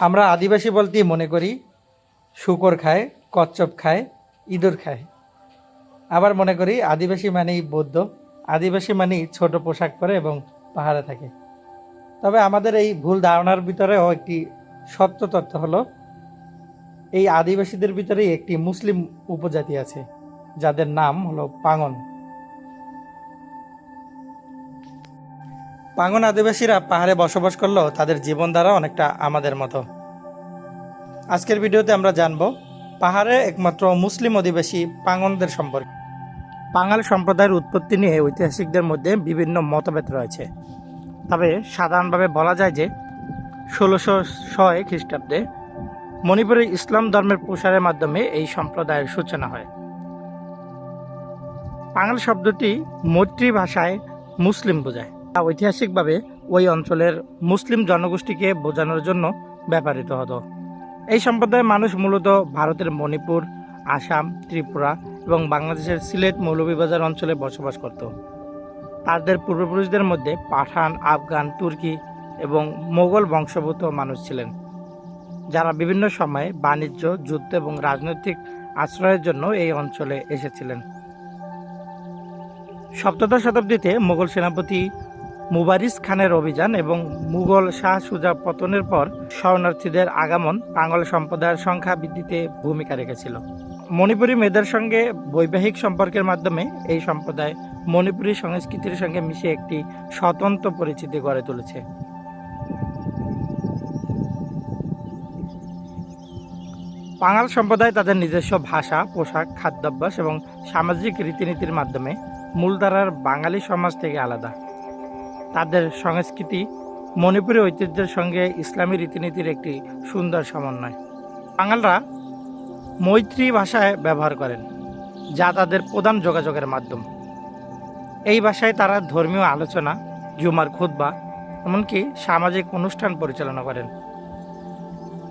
আমরা আদিবাসী বলতেই মনে করি, শুকর খায়, কচ্ছপ খায়, ইঁদুর খায়। আবার মনে করি আদিবাসী মানেই বৌদ্ধ, আদিবাসী মানেই ছোট পোশাক পরে এবং পাহাড়ে থাকে। তবে আমাদের এই ভুল ধারণার ভিতরেও একটি সত্য তথ্য হলো, এই আদিবাসীদের ভিতরেই একটি মুসলিম উপজাতি আছে, যাদের নাম হলো পাঙ্গন পাঙ্গন আদিবাসীরা পাহাড়ে বসবাস করলেও তাদের জীবনধারা অনেকটা আমাদের মতো। আজকের ভিডিওতে আমরা জানব, পাহাড়ে একমাত্র মুসলিম অধিবাসী পাঙ্গনদের সম্পর্কে। বাঙাল সম্প্রদায়ের উৎপত্তি নিয়ে ঐতিহাসিকদের মধ্যে বিভিন্ন মতভেদ রয়েছে। তবে সাধারণভাবে বলা যায় যে, ষোলোশো ছয় খ্রিস্টাব্দে মণিপুরে ইসলাম ধর্মের প্রসারের মাধ্যমে এই সম্প্রদায়ের সূচনা হয়। বাঙাল শব্দটি মৈত্রী ভাষায় মুসলিম বোঝায়। ঐতিহাসিকভাবে ওই অঞ্চলের মুসলিম জনগোষ্ঠীকে বোঝানোর জন্য ব্যবহৃত হতো। এই সম্প্রদায়ের মানুষ মূলত ভারতের মণিপুর, আসাম, ত্রিপুরা এবং বাংলাদেশের সিলেট মৌলভীবাজার অঞ্চলে বসবাস করত। তাদের পূর্বপুরুষদের মধ্যে পাঠান, আফগান, তুর্কি এবং মোগল বংশভূত মানুষ ছিলেন, যারা বিভিন্ন সময়ে বাণিজ্য, যুদ্ধ এবং রাজনৈতিক আশ্রয়ের জন্য এই অঞ্চলে এসেছিলেন। সপ্তদশ শতাব্দীতে মোগল সেনাপতি মুবারিস খানের অভিযান এবং মুঘল শাহ সুজা পতনের পর শরণার্থীদের আগমন বাঙাল সম্প্রদায়ের সংখ্যা বৃদ্ধিতে ভূমিকা রেখেছিল। মণিপুরী মেয়েদের সঙ্গে বৈবাহিক সম্পর্কের মাধ্যমে এই সম্প্রদায় মণিপুরী সংস্কৃতির সঙ্গে মিশে একটি স্বতন্ত্র পরিচিতি গড়ে তুলেছে। বাঙাল সম্প্রদায় তাদের নিজস্ব ভাষা, পোশাক, খাদ্যাভ্যাস এবং সামাজিক রীতিনীতির মাধ্যমে মূলধারার বাঙালি সমাজ থেকে আলাদা। তাদের সংস্কৃতি, মণিপুরী ঐতিহ্যের সঙ্গে ইসলামী রীতিনীতির একটি সুন্দর সমন্বয়। বাঙালরা মৈত্রী ভাষায় ব্যবহার করেন, যা তাদের প্রধান যোগাযোগের মাধ্যম। এই ভাষায় তারা ধর্মীয় আলোচনা, জুমার খুতবা, এমনকি সামাজিক অনুষ্ঠান পরিচালনা করেন।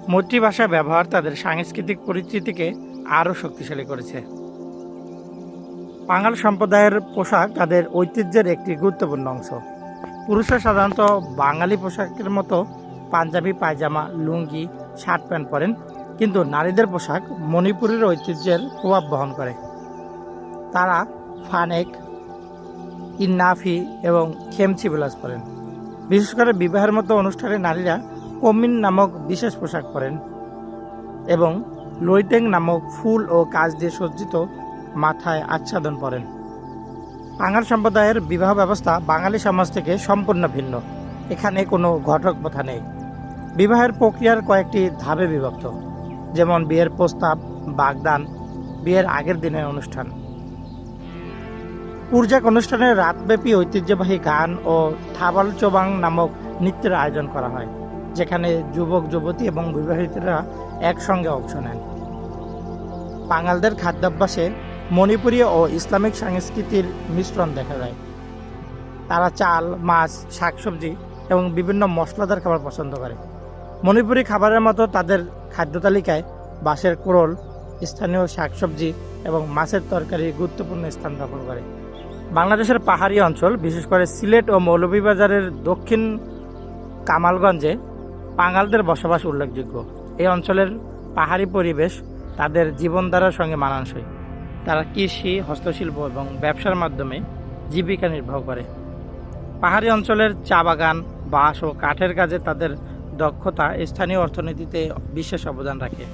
মৈত্রী ভাষা ব্যবহার তাদের সাংস্কৃতিক পরিচিতিকে আরও শক্তিশালী করেছে। বাঙাল সম্প্রদায়ের পোশাক তাদের ঐতিহ্যের একটি গুরুত্বপূর্ণ অংশ। পুরুষরা সাধারণত বাঙালি পোশাকের মতো পাঞ্জাবি, পায়জামা, লুঙ্গি, শার্ট প্যান্ট পরেন। কিন্তু নারীদের পোশাক মণিপুরের ঐতিহ্যের প্রভাব বহন করে। তারা ফানেক, ইন্নাফি এবং খেমচি বিলাস পরেন। বিশেষ করে বিবাহের মতো অনুষ্ঠানে নারীরা কমিন নামক বিশেষ পোশাক পরেন এবং লইটেং নামক ফুল ও কাজ দিয়ে সজ্জিত মাথায় আচ্ছাদন পরেন। বাঙাল সম্প্রদায়ের বিবাহ ব্যবস্থা বাঙালি সমাজ থেকে সম্পূর্ণ ভিন্ন। এখানে কোনো ঘটক প্রথা নেই। বিবাহের প্রক্রিয়ার কয়েকটি ধাপে বিভক্ত। যেমন বিয়ের প্রস্তাব, বাগদান, বিয়ের আগের দিনের অনুষ্ঠান। পূর্জাক অনুষ্ঠানে রাতব্যাপী ঐতিহ্যবাহী গান ও থাবাল চোবাং নামক নৃত্যের আয়োজন করা হয়, যেখানে যুবক, যুবতী এবং বিবাহিতরা একসঙ্গে অংশ নেন। বাঙালদের খাদ্যাভ্যাসে মণিপুরী ও ইসলামিক সংস্কৃতির মিশ্রণ দেখা যায়। তারা চাল, মাছ, শাকসবজি এবং বিভিন্ন মশলাদার খাবার পছন্দ করে। মণিপুরি খাবারের মতো তাদের খাদ্য তালিকায় বাঁশের কোরল স্থানীয় শাকসবজি এবং মাছের তরকারি গুরুত্বপূর্ণ স্থান দখল করে। বাংলাদেশের পাহাড়ি অঞ্চল, বিশেষ করে সিলেট ও মৌলভীবাজারের দক্ষিণ কামালগঞ্জে বাঙালদের বসবাস উল্লেখযোগ্য। এই অঞ্চলের পাহাড়ি পরিবেশ তাদের জীবনধারার সঙ্গে মানানসই। তারা কৃষি, হস্তশিল্প এবং ব্যবসার মাধ্যমে জীবিকা নির্বাহ করে। পাহাড়ি অঞ্চলের চা বাগান, বাঁশ ও কাঠের কাজে তাদের দক্ষতা স্থানীয় অর্থনীতিতে বিশেষ অবদান রাখে।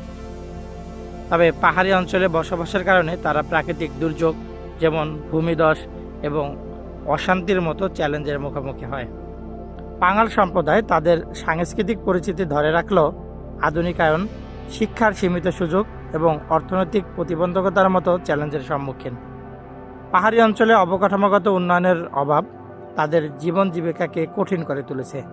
তবে পাহাড়ি অঞ্চলে বসবাসের কারণে তারা প্রাকৃতিক দুর্যোগ, যেমন ভূমিধস এবং অশান্তির মতো চ্যালেঞ্জের মুখোমুখি হয়। বাঙাল সম্প্রদায় তাদের সাংস্কৃতিক পরিচিতি ধরে রাখলেও আধুনিকায়ন, শিক্ষার সীমিত সুযোগ এবং অর্থনৈতিক প্রতিবন্ধকতার মতো চ্যালেঞ্জের সম্মুখীন। পাহাড়ি অঞ্চলে অবকাঠামোগত উন্নয়নের অভাব তাদের জীবন জীবিকাকে কঠিন করে তুলেছে।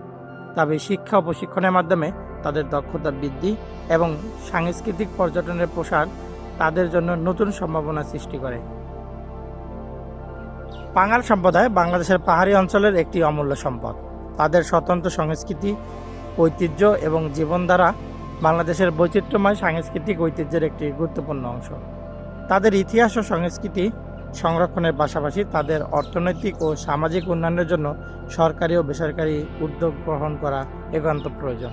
তবে শিক্ষা ও প্রশিক্ষণের মাধ্যমে তাদের দক্ষতা বৃদ্ধি এবং সাংস্কৃতিক পর্যটনের প্রসার তাদের জন্য নতুন সম্ভাবনা সৃষ্টি করে। বাঙাল সম্প্রদায় বাংলাদেশের পাহাড়ি অঞ্চলের একটি অমূল্য সম্পদ। তাদের স্বতন্ত্র সংস্কৃতি, ঐতিহ্য এবং জীবনধারা বাংলাদেশের বৈচিত্র্যময় সাংস্কৃতিক ঐতিহ্যের একটি গুরুত্বপূর্ণ অংশ। তাদের ইতিহাস ও সংস্কৃতি সংরক্ষণের পাশাপাশি তাদের অর্থনৈতিক ও সামাজিক উন্নয়নের জন্য সরকারি ও বেসরকারি উদ্যোগ গ্রহণ করা একান্ত প্রয়োজন।